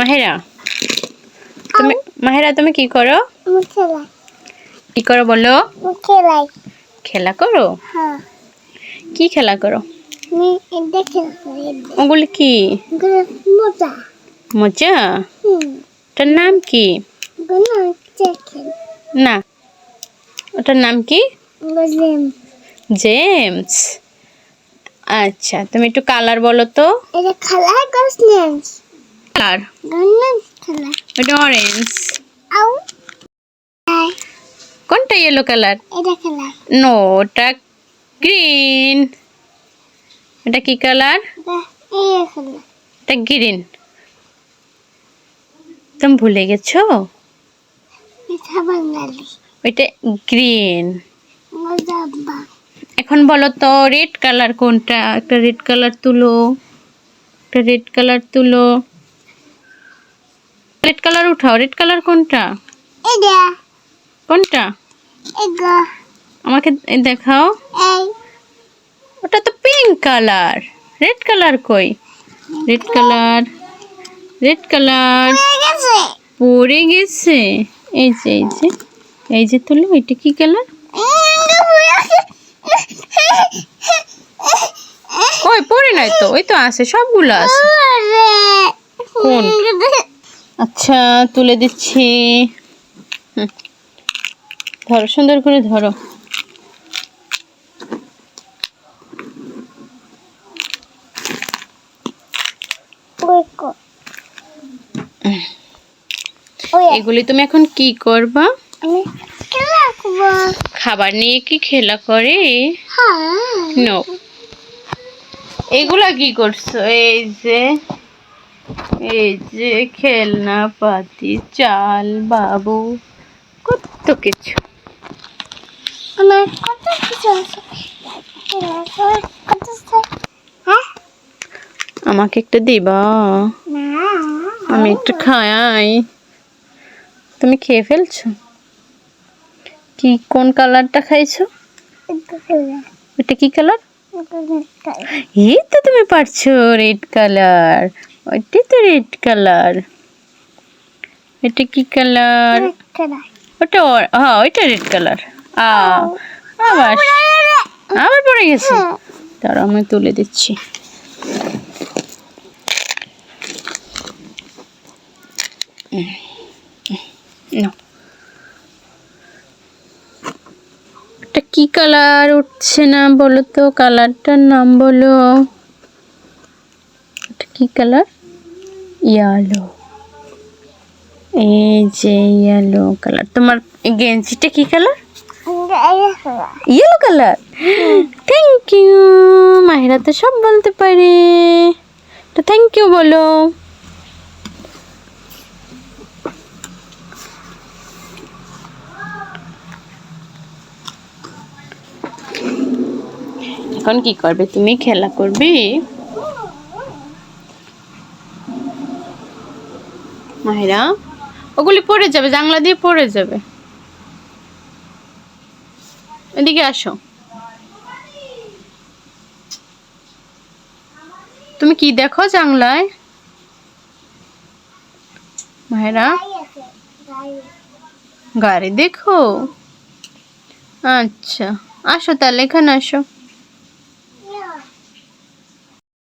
মাহেরা তুমি মাহেরা তুমি কি করো? কি করো বলো? খেলাই। খেলা করো? হ্যাঁ। কি খেলা করো? ওগুলি কি? মজা। ওটার নাম কি? না ওটার নাম কি? জেমস। আচ্ছা তুমি একটু কালার বলো তো। এটা গজলেন্স কালার এটা অরেঞ্জ কোনটা ইয়েলো কালার নো ওটা গ্রিন এটা কি কালার এটা গ্রিন তুমি ভুলে গেছো? ওইটা গ্রিন এখন বলো তো রেড কালার কোনটা? একটা রেড কালার তুলো। একটা রেড কালার তুলো। রেড কালার উঠাও। রেড কালার কোনটা? কোনটা? আমাকে দেখাও। এই। ওটা তো পিঙ্ক কালার রেড কালার কই? রেড কালার রেড কালার হয়ে গেছে। পড়ে গেছে। এই যে এই যে। এই যে তুলো এটা কি কালার কই পড়ে নাই তো? ওই তো আছে সবগুলো আছে। কোন? আচ্ছা তুলে দিচ্ছি। ধরো সুন্দর করে ধরো। এগুলি তুমি এখন কি করবা? খাবার নিয়ে কি খেলা করে? হ্যাঁ। নো এগুলা কি করছ? এই যে এই যে খেলনা পাতি চাল বাবু কত কিছু। আমার কত কিছু আছে। কত আছে? হ্যাঁ? আমাকে একটা দিবা? আমি একটু খাই। তুমি খেয়ে ফেলছো? কি কোন কালারটা খাইছো? এটা কি কালার। এই তো তুমি পারছ রেড কালার। ওইটাই তো রেড কালার এটা কি কালার ওটা হ্যাঁ ওইটা রেড কালার আ আবার আবার পড়ে গেছে। তার আমি তুলে দিচ্ছি। এটা কি কালার উঠছে না বলো তো কালারটার নাম বলো। কি কালার? ইয়ালো এই যে ইয়েলো কালার। তোমার গেঞ্জিটা কি colour? Yellow colour? Thank you Mahira তো সব বলতে পারে। তো থ্যাংক ইউ বলো। এখন কি করবে? তুমি খেলা করবে? মাহিরা? ওগুলি পড়ে যাবে জাংলা দিয়ে পড়ে যাবে। এদিকে আসো। তুমি কি দেখো জাংলায় মায়েরা গাড়ি দেখো? আচ্ছা আসো তাহলে, এখানে আসো।